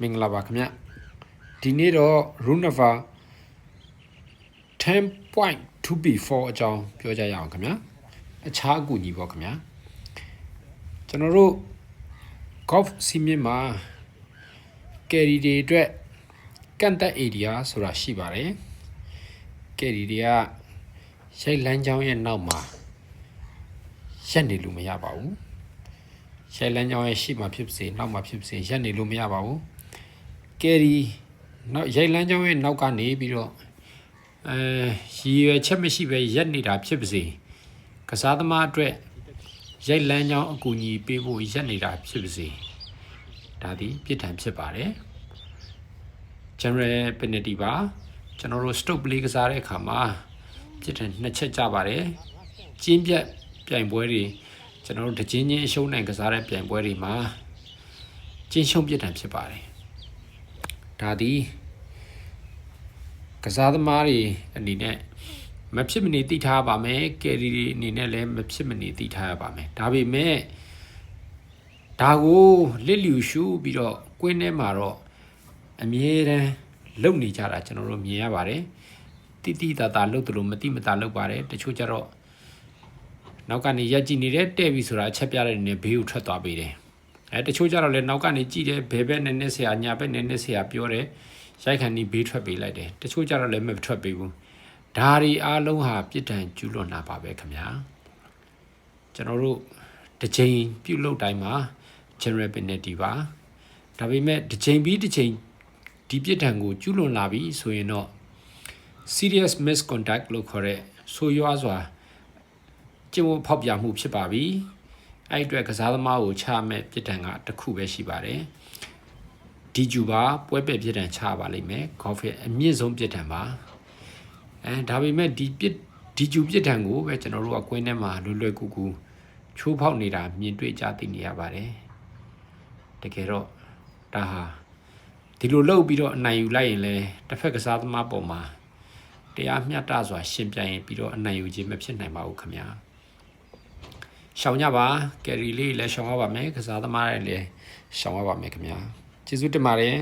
မင်္ဂလာပါခင်ဗျဒီနေ့တော့ Runava 10.2b4 အကြောင်းပြောကြရအောင်ခင်ဗျအခြားအကူအညီပေါ့ခင်ဗျကျွန်တော်တို့ golf စီမင်းမှာ carry တွေအတွက်ကန့်သက် area ဆိုတာရှိပါတယ် carry တွေကရိုက်လန်းချောင်းရဲ့နောက်မှာရက်နေလို့မရပါဘူးရိုက်လန်းချောင်းရဲ့ရှေ့မှာဖြစ်ပါစေနောက်မှာဖြစ်ပါစေရက်နေလို့မရပါဘူး ကယ်ရီနောက်ရိုက်လန်းချောင်းရဲ့နောက်ကနေပြီးတော့အဲရည်ရွယ်ချက်မရှိပဲရက်နေတာဖြစ်ပါစေကစားသမားအတွက်ရိုက်လန်းချောင်းအကူအညီပေးဖို့ရက်နေတာဖြစ်ပါစေဒါသည်ပြစ်ဒဏ်ဖြစ်ပါတယ် general penalty ပါကျွန်တော်တို့ stop play ကစားတဲ့အခါမှာပြစ်ဒဏ်နှစ်ချက်ကြပါတယ်ကျင်းပြတ်ပြိုင်ပွဲတွေကျွန်တော်တို့တချင်းချင်းအရှုံးနိုင်ကစားတဲ့ပြိုင်ပွဲတွေမှာကျင်းရှုံးပြစ်ဒဏ်ဖြစ်ပါတယ် ဒါသည်ကစားသမားတွေအနေနဲ့မဖြစ်မနေသိထားပါမယ်ကယ်ရီတွေအနေနဲ့လည်းမဖြစ်မနေသိထားရပါမယ်ဒါပေမဲ့ဒါကိုလစ်လျူရှုပြီးတော့ကွင်းထဲမှာတော့အမြဲတမ်းလုံနေကြတာကျွန်တော်တို့မြင်ရပါတယ်တိတိတသာလုံတယ်လို့မတိမတာလုံပါတယ်တချို့ကြတော့နောက်ကနေရက်ကြည့်နေတဲ့တဲ့ပြီဆိုတာအချက်ပြတဲ့နေဘေးကိုထွက်သွားပေးတယ် အဲတချို့ကြတော့လည်းနောက်ကနေကြည့်တယ်ဘယ်ဘက်နဲ့နဲ့ဆရာညာဘက်နဲ့နဲ့ဆရာပြောတယ်ရိုက်ခံဒီဘေးထွက်ပေးလိုက်တယ်တချို့ကြတော့လည်းမထွက်ပေးဘူးဒါတွေအားလုံးဟာပြစ်ဒဏ်ကျူးလွန်တာပါပဲခင်ဗျာကျွန်တော်တို့တစ်ချိန်ပြုတ်လုပ်တိုင်းမှာ general penalty ပါဒါပေမဲ့တစ်ချိန်ပြီးတစ်ချိန်ဒီပြစ်ဒဏ်ကိုကျူးလွန်လာပြီဆိုရင်တော့ serious misconduct လို့ခေါ်တဲ့ဆိုးရွားစွာကျင့်ဝတ်ဖောက်ပြမှုဖြစ်ပါပြီ အဲ့ဒီအတွက်ကစားသမားကိုချမဲ့ပြစ်ဒဏ်ကတစ်ခုပဲရှိပါတယ်ဒီဂျူပါပွဲပယ်ပြစ်ဒဏ်ချပါလိမ့်မယ် golf ရဲ့အမြင့်ဆုံးပြစ်ဒဏ်ပါအဲဒါပေမဲ့ဒီပြစ်ဒီဂျူပြစ်ဒဏ်ကိုပဲကျွန်တော်တို့ကကွင်းထဲမှာလွယ်လွယ်ကူကူချိုးဖောက်နေတာမြင်တွေ့ကြသိနေရပါတယ်တကယ်တော့ဒါဟာဒီလိုလုပ်ပြီးတော့အနိုင်ယူလိုက်ရင်လည်းတစ်ဖက်ကစားသမားပေါ်မှာတရားမျှတစွာရှင်ပြိုင်ရင်ပြီးတော့အနိုင်ယူခြင်းမဖြစ်နိုင်ပါဘူးခင်ဗျာ ရှောင်ကြပါကယ်ရီလေးလည်းရှောင်ရပါမယ်ကစားသမားတွေလည်းရှောင်ရပါမယ်ခင်ဗျာကျေးဇူးတင်ပါတယ်